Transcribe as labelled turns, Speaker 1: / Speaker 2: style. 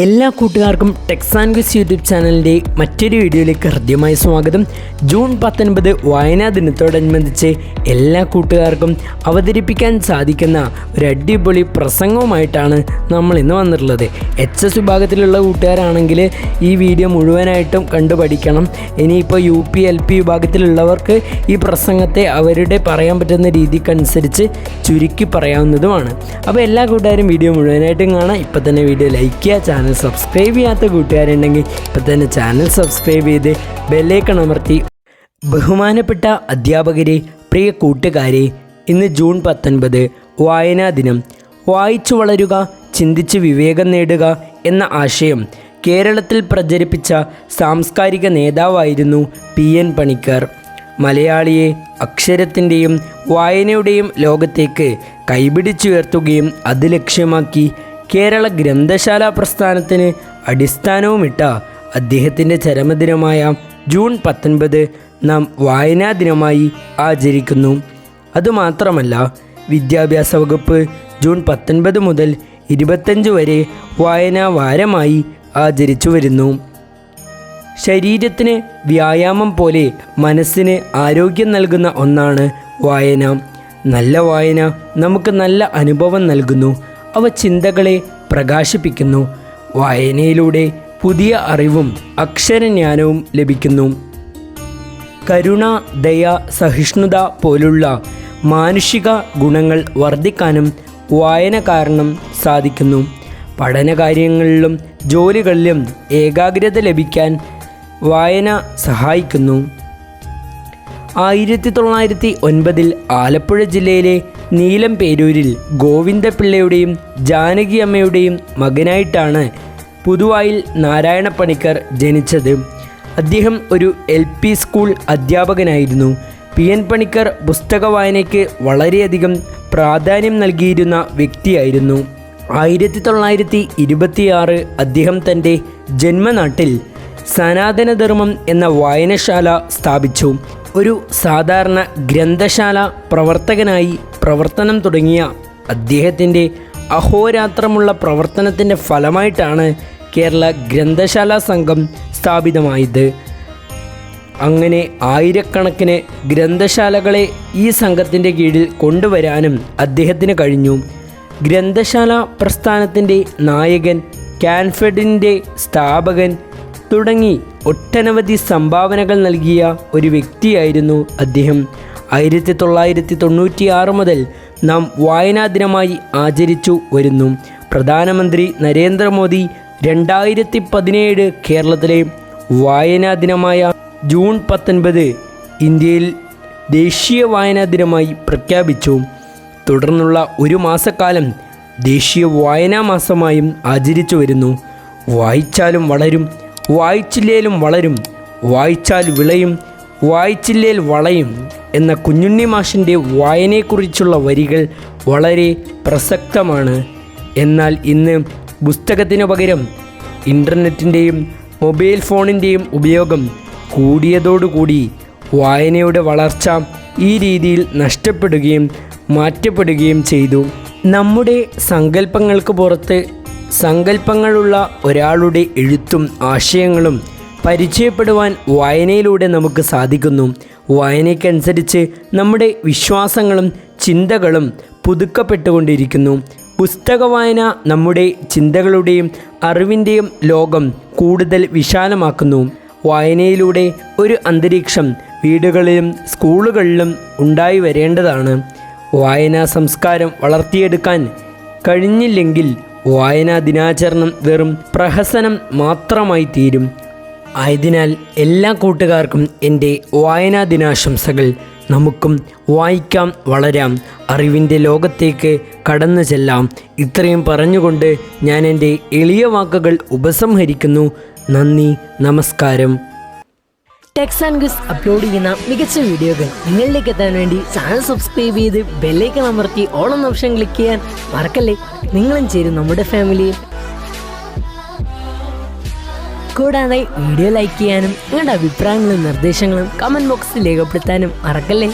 Speaker 1: എല്ലാ കൂട്ടുകാർക്കും ടെക്സാൻഗസ് യൂട്യൂബ് ചാനലിന്റെ മറ്റൊരു വീഡിയോയിലേക്ക് ഹൃദ്യമായ സ്വാഗതം. ജൂൺ പത്തൊൻപത് വായനാ ദിനത്തോടനുബന്ധിച്ച് എല്ലാ കൂട്ടുകാർക്കും അവതരിപ്പിക്കാൻ സാധിക്കുന്ന ഒരു അടിപൊളി പ്രസംഗവുമായിട്ടാണ് നമ്മൾ ഇന്ന് വന്നിട്ടുള്ളത്. എച്ച് എസ് വിഭാഗത്തിലുള്ള കൂട്ടുകാരാണെങ്കിൽ ഈ വീഡിയോ മുഴുവനായിട്ടും കണ്ടു പഠിക്കണം. ഇനിയിപ്പോൾ യു പി എൽ പി വിഭാഗത്തിലുള്ളവർക്ക് ഈ പ്രസംഗത്തെ അവരുടെ പറയാൻ പറ്റുന്ന രീതിക്കനുസരിച്ച് ചുരുക്കി പറയാവുന്നതുമാണ്. അപ്പോൾ എല്ലാ കൂട്ടുകാരും വീഡിയോ മുഴുവനായിട്ടും കാണാം. ഇപ്പം തന്നെ വീഡിയോ ലൈക്ക് ചെയ്യുക ചാനൽ സബ്സ്ക്രൈബ് ചെയ്യാത്ത കൂട്ടുകാരുണ്ടെങ്കിൽ ഇപ്പം തന്നെ ചാനൽ സബ്സ്ക്രൈബ് ചെയ്ത് ബെല്ലേക്കൺ അമർത്തി. ബഹുമാനപ്പെട്ട അധ്യാപകരെ പ്രിയ കൂട്ടുകാരെ ഇന്ന് ജൂൺ പത്തൊൻപത് വായനാ ദിനം. വായിച്ചു വളരുക ചിന്തിച്ച് വിവേകം നേടുക എന്ന ആശയം കേരളത്തിൽ പ്രചരിപ്പിച്ച സാംസ്കാരിക നേതാവായിരുന്നു പി എൻ പണിക്കർ. മലയാളിയെ അക്ഷരത്തിന്റെയും വായനയുടെയും ലോകത്തേക്ക് കൈപിടിച്ചുയർത്തുകയും അത് ലക്ഷ്യമാക്കി കേരള ഗ്രന്ഥശാല പ്രസ്ഥാനത്തിന് അടിസ്ഥാനവുമിട്ട അദ്ദേഹത്തിന്റെ ചരമദിനമായ ജൂൺ പത്തൊൻപത് നാം വായനാ ദിനമായി ആചരിക്കുന്നു. അതുമാത്രമല്ല വിദ്യാഭ്യാസ വകുപ്പ് ജൂൺ പത്തൊൻപത് മുതൽ ഇരുപത്തഞ്ച് വരെ വായനാ വാരമായി ആചരിച്ചു വരുന്നു. ശരീരത്തിന് വ്യായാമം പോലെ മനസ്സിന് ആരോഗ്യം നൽകുന്ന ഒന്നാണ് വായന. നല്ല വായന നമുക്ക് നല്ല അനുഭവം നൽകുന്നു. അവ ചിന്തകളെ പ്രകാശിപ്പിക്കുന്നു. വായനയിലൂടെ പുതിയ അറിവും അക്ഷരജ്ഞാനവും ലഭിക്കുന്നു. കരുണ ദയ സഹിഷ്ണുത പോലുള്ള മാനുഷിക ഗുണങ്ങൾ വർദ്ധിക്കാനും വായന കാരണം സാധിക്കുന്നു. പഠനകാര്യങ്ങളിലും ജോലികളിലും ഏകാഗ്രത ലഭിക്കാൻ വായന സഹായിക്കുന്നു. ആയിരത്തി തൊള്ളായിരത്തി ഒൻപതിൽ ആലപ്പുഴ ജില്ലയിലെ നീലം പേരൂരിൽ ഗോവിന്ദപിള്ളയുടെയും ജാനകി അമ്മയുടെയും മകനായിട്ടാണ് പുതുവായിൽ നാരായണ പണിക്കർ ജനിച്ചത്. അദ്ദേഹം ഒരു എൽ പി സ്കൂൾ അധ്യാപകനായിരുന്നു. പി എൻ പണിക്കർ പുസ്തക വായനയ്ക്ക് വളരെയധികം പ്രാധാന്യം നൽകിയിരുന്ന വ്യക്തിയായിരുന്നു. ആയിരത്തി തൊള്ളായിരത്തി ഇരുപത്തിയാറ് അദ്ദേഹം തന്റെ ജന്മനാട്ടിൽ സനാതനധർമ്മം എന്ന വായനശാല സ്ഥാപിച്ചു. ഒരു സാധാരണ ഗ്രന്ഥശാല പ്രവർത്തകനായി പ്രവർത്തനം തുടങ്ങിയ അദ്ദേഹത്തിന്റെ അഹോരാത്രമുള്ള പ്രവർത്തനത്തിന്റെ ഫലമായിട്ടാണ് കേരള ഗ്രന്ഥശാല സംഘം സ്ഥാപിതമായത്. അങ്ങനെ ആയിരക്കണക്കിന് ഗ്രന്ഥശാലകളെ ഈ സംഘത്തിന്റെ കീഴിൽ കൊണ്ടുവരാനും അദ്ദേഹത്തിന് കഴിഞ്ഞു. ഗ്രന്ഥശാല പ്രസ്ഥാനത്തിന്റെ നായകൻ കാൻഫെഡിന്റെ സ്ഥാപകൻ തുടങ്ങി ഒട്ടനവധി സംഭാവനകൾ നൽകിയ ഒരു വ്യക്തിയായിരുന്നു അദ്ദേഹം. ആയിരത്തി തൊള്ളായിരത്തി തൊണ്ണൂറ്റി ആറ് മുതൽ നാം വായനാ ദിനമായി ആചരിച്ചു വരുന്നു. പ്രധാനമന്ത്രി നരേന്ദ്രമോദി രണ്ടായിരത്തി പതിനേഴ് കേരളത്തിലെ വായനാ ദിനമായ ജൂൺ പത്തൊൻപത് ഇന്ത്യയിൽ ദേശീയ വായനാ ദിനമായി പ്രഖ്യാപിച്ചു. തുടർന്നുള്ള ഒരു മാസക്കാലം ദേശീയ വായനാ മാസമായും ആചരിച്ചു വരുന്നു. വായിച്ചാലും വളരും. വായിച്ചില്ലേലും വളരും വായിച്ചാൽ വിളയും വായിച്ചില്ലേൽ വളയും എന്ന കുഞ്ഞുണ്ണി മാഷിന്റെ വായനയെക്കുറിച്ചുള്ള വരികൾ വളരെ പ്രസക്തമാണ്. എന്നാൽ ഇന്ന് പുസ്തകത്തിനു പകരം ഇന്റർനെറ്റിന്റെയും മൊബൈൽ ഫോണിന്റെയും ഉപയോഗം കൂടിയതോടുകൂടി വായനയുടെ വളർച്ച ഈ രീതിയിൽ നഷ്ടപ്പെടുകയും മാറ്റപ്പെടുകയും ചെയ്തു. നമ്മുടെ സങ്കല്പങ്ങൾക്ക് പുറത്ത് സങ്കല്പങ്ങളുള്ള ഒരാളുടെ എഴുത്തും ആശയങ്ങളും പരിചയപ്പെടുവാൻ വായനയിലൂടെ നമുക്ക് സാധിക്കുന്നു. വായനയ്ക്കനുസരിച്ച് നമ്മുടെ വിശ്വാസങ്ങളും ചിന്തകളും പുതുക്കപ്പെട്ടുകൊണ്ടിരിക്കുന്നു. പുസ്തക വായന നമ്മുടെ ചിന്തകളുടെയും അറിവിന്റെയും ലോകം കൂടുതൽ വിശാലമാക്കുന്നു. വായനയിലൂടെ ഒരു അന്തരീക്ഷം വീടുകളിലും സ്കൂളുകളിലും ഉണ്ടായി വരേണ്ടതാണ്. വായനാ സംസ്കാരം വളർത്തിയെടുക്കാൻ കഴിഞ്ഞില്ലെങ്കിൽ വായനാ ദിനാചരണം വെറും പ്രഹസനം മാത്രമായി തീരും. ആയതിനാൽ എല്ലാ കൂട്ടുകാർക്കും എന്റെ വായനാ ദിനാശംസകൾ നമുക്കും വായിക്കാം വളരാം. അറിവിന്റെ ലോകത്തേക്ക് കടന്നു ചെല്ലാം. ഇത്രയും പറഞ്ഞുകൊണ്ട് ഞാൻ എന്റെ എളിയ വാക്കുകൾ ഉപസംഹരിക്കുന്നു. നന്ദി നമസ്കാരം. ടെക്സ് ആൻഡ് ഗുസ് അപ്ലോഡ് ചെയ്യുന്ന മികച്ച വീഡിയോകൾ നിങ്ങളിലേക്ക് എത്താൻ വേണ്ടി ചാനൽ സബ്സ്ക്രൈബ് ചെയ്ത് ബെല്ലൈക്കൺ അമർത്തി ഓൾ എന്ന ഓപ്ഷൻ ക്ലിക്ക് ചെയ്യാൻ മറക്കല്ലേ? നിങ്ങളും ചേരും നമ്മുടെ ഫാമിലിയിൽ കൂടാതെ വീഡിയോ ലൈക്ക് ചെയ്യാനും നിങ്ങളുടെ അഭിപ്രായങ്ങളും നിർദ്ദേശങ്ങളും കമന്റ് ബോക്സിൽ രേഖപ്പെടുത്താനും മറക്കല്ലേ?